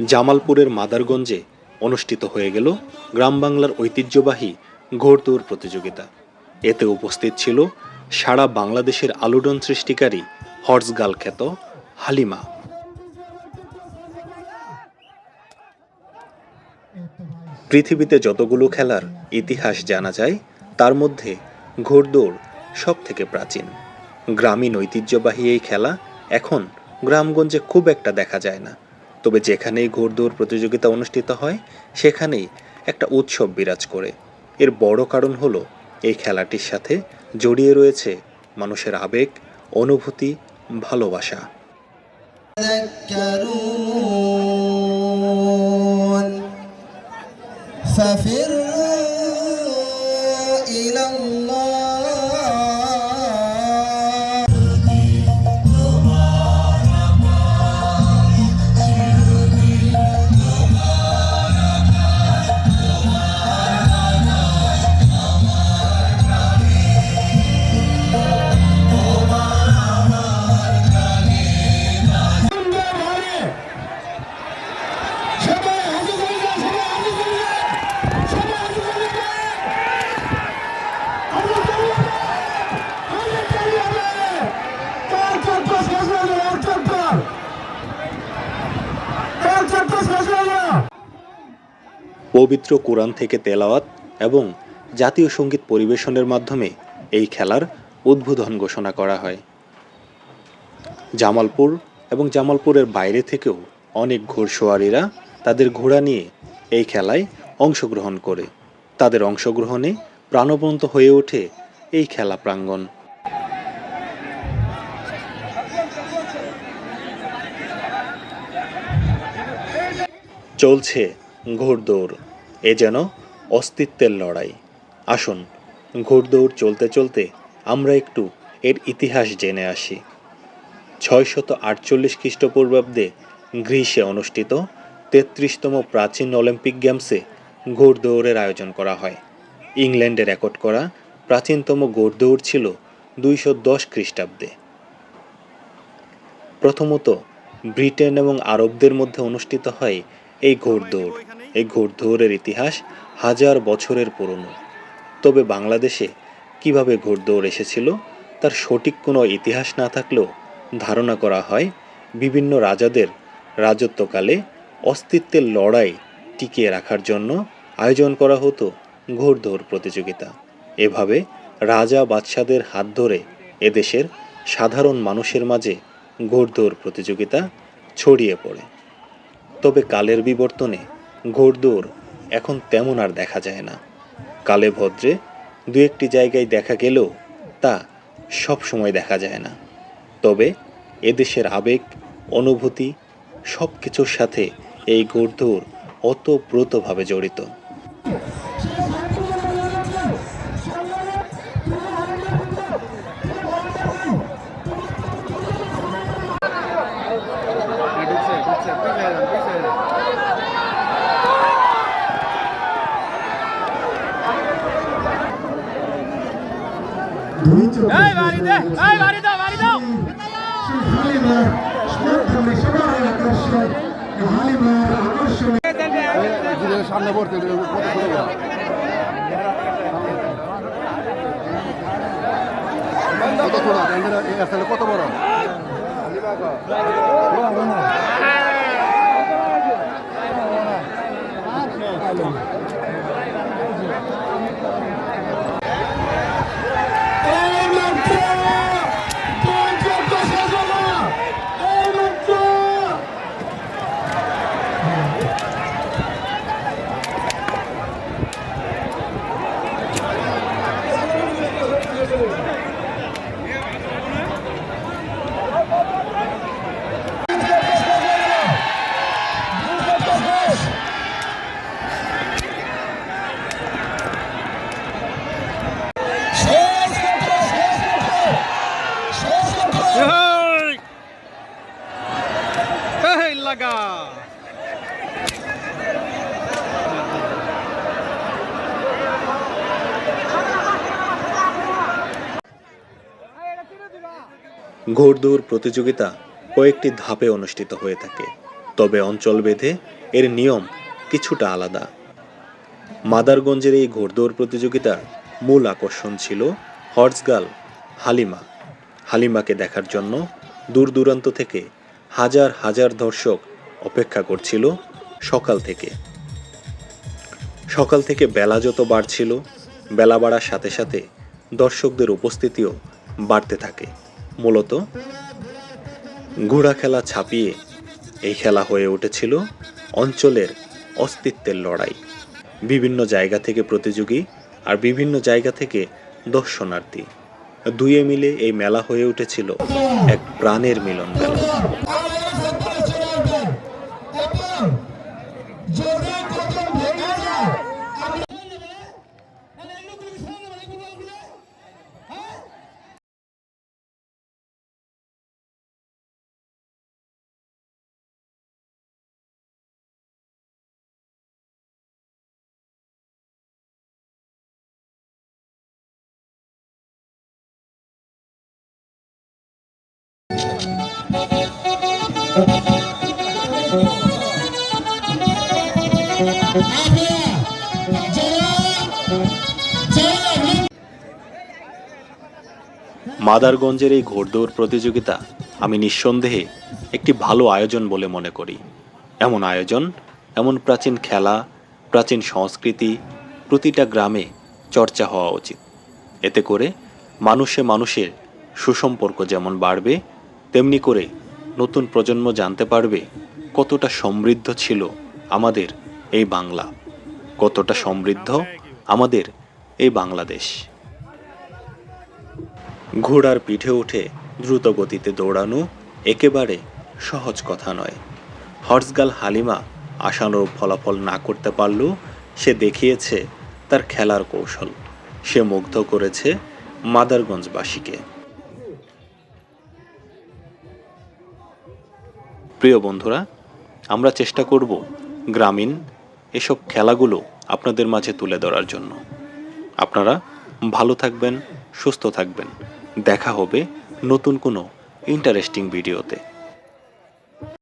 জামালপুরের মাদারগঞ্জে অনুষ্ঠিত হয়ে গেল গ্রাম বাংলার ঐতিহ্যবাহী ঘোড়দৌড় প্রতিযোগিতা। এতে উপস্থিত ছিল সারা বাংলাদেশের আলোড়ন সৃষ্টিকারী হর্সগাল খ্যাত হালিমা। পৃথিবীতে যতগুলো খেলার ইতিহাস জানা যায়, তার মধ্যে ঘোড়দৌড় সব থেকে প্রাচীন। গ্রামীণ ঐতিহ্যবাহী এই খেলা এখন গ্রামগঞ্জে খুব একটা দেখা যায় না। তবে যেখানেই ঘোড়দৌড় প্রতিযোগিতা অনুষ্ঠিত হয়, সেখানেই একটা উৎসব বিরাজ করে। এর বড় কারণ হলো, এই খেলাটির সাথে জড়িয়ে রয়েছে মানুষের আবেগ, অনুভূতি, ভালোবাসা। পবিত্র কোরআন থেকে তেলাওয়াত এবং জাতীয় সংগীত পরিবেশনের মাধ্যমে এই খেলার উদ্বোধন ঘোষণা করা হয়। জামালপুর এবং জামালপুরের বাইরে থেকেও অনেক ঘোড়সওয়ারিরা তাদের ঘোড়া নিয়ে এই খেলায় অংশগ্রহণ করে। তাদের অংশগ্রহণে প্রাণবন্ত হয়ে ওঠে এই খেলা প্রাঙ্গণ। চলছে ঘোড়দৌড় এ যেন অস্তিত্বের লড়াই। আসুন ঘোড়দৌড় চলতে চলতে আমরা একটু এর ইতিহাস জেনে আসি। ছয়শত আটচল্লিশ খ্রিস্টপূর্বাব্দে গ্রীসে অনুষ্ঠিত তেত্রিশতম প্রাচীন অলিম্পিক গেমসে ঘোড়দৌড়ের আয়োজন করা হয়। ইংল্যান্ডে রেকর্ড করা প্রাচীনতম ঘোড়দৌড় ছিল দুইশো দশ খ্রিস্টাব্দে। প্রথমত, ব্রিটেন এবং আরবদের মধ্যে অনুষ্ঠিত হয় এই ঘোড়দৌড়, এই ঘোড়দৌড়ের ইতিহাস হাজার বছরের পুরনো। তবে বাংলাদেশে কীভাবে ঘোড়দৌড় এসেছিল, তার সঠিক কোনো ইতিহাস না থাকলেও ধারণা করা হয়, বিভিন্ন রাজাদের রাজত্বকালে অস্তিত্বের লড়াই টিকিয়ে রাখার জন্য আয়োজন করা হতো ঘোড়দৌড় প্রতিযোগিতা। এভাবে রাজা বাদশাদের হাত ধরে এদেশের সাধারণ মানুষের মাঝে ঘোড়দৌড় প্রতিযোগিতা ছড়িয়ে পড়ে। তবে কালের বিবর্তনে ঘোড়দৌড় এখন তেমন আর দেখা যায় না। কালে ভদ্রে দু একটি জায়গায় দেখা গেলেও তা সব সময় দেখা যায় না। তবে এদেশের আবেগ, অনুভূতি সব কিছুর সাথে এই ঘোড়দৌড় অতপ্রতভাবে জড়িত। সামনে পড়তে কত বড় কত বড় এই মাত্র পঞ্চাশ শেষ হলো এই মাত্র শেষ করতে শেষ করতে শেষ করতে লাগা ঘোড়দৌড় প্রতিযোগিতা কয়েকটি ধাপে অনুষ্ঠিত হয়ে থাকে, তবে অঞ্চল ভেদে এর নিয়ম কিছুটা আলাদা। মাদারগঞ্জের এই ঘোড়দৌড় প্রতিযোগিতার মূল আকর্ষণ ছিল হর্সগাল, হালিমা। হালিমাকে দেখার জন্য দূর দূরান্ত থেকে হাজার হাজার দর্শক অপেক্ষা করছিল সকাল থেকে। সকাল থেকে বেলা যত বাড়ছিল, বেলা বাড়ার সাথে সাথে দর্শকদের উপস্থিতিও বাড়তে থাকে। মূলত ঘোড়া খেলা ছাপিয়ে এই খেলা হয়ে উঠেছিল অঞ্চলের অস্তিত্বের লড়াই। বিভিন্ন জায়গা থেকে প্রতিযোগী আর বিভিন্ন জায়গা থেকে দর্শনার্থী। দুয়ে মিলে এই মেলা হয়ে উঠেছিল এক প্রাণের মিলন মেলা। মাদারগঞ্জের এই ঘোড়দৌড় প্রতিযোগিতা আমি নিঃসন্দেহে একটি ভালো আয়োজন বলে মনে করি। এমন আয়োজন, এমন প্রাচীন খেলা, প্রাচীন সংস্কৃতি, প্রতিটা গ্রামে চর্চা হওয়া উচিত। এতে করে মানুষে মানুষের সুসম্পর্ক যেমন বাড়বে, তেমনি করে নতুন প্রজন্ম জানতে পারবে কতটা সমৃদ্ধ ছিল আমাদের এই বাংলা কতটা সমৃদ্ধ আমাদের এই বাংলাদেশ। ঘোড়ার পিঠে উঠে দ্রুত গতিতে দৌড়ানো একেবারে সহজ কথা নয়। হর্সগাল হালিমা আশানুরূপ ফলাফল না করতে পারলেও সে দেখিয়েছে তার খেলার কৌশল। সে মুগ্ধ করেছে মাদারগঞ্জবাসীকে। প্রিয় বন্ধুরা, আমরা চেষ্টা করব গ্রামীণ এসব খেলাগুলো আপনাদের মাঝে তুলে ধরার জন্য। আপনারা ভালো থাকবেন, সুস্থ থাকবেন। দেখা হবে নতুন কোনো ইন্টারেস্টিং ভিডিওতে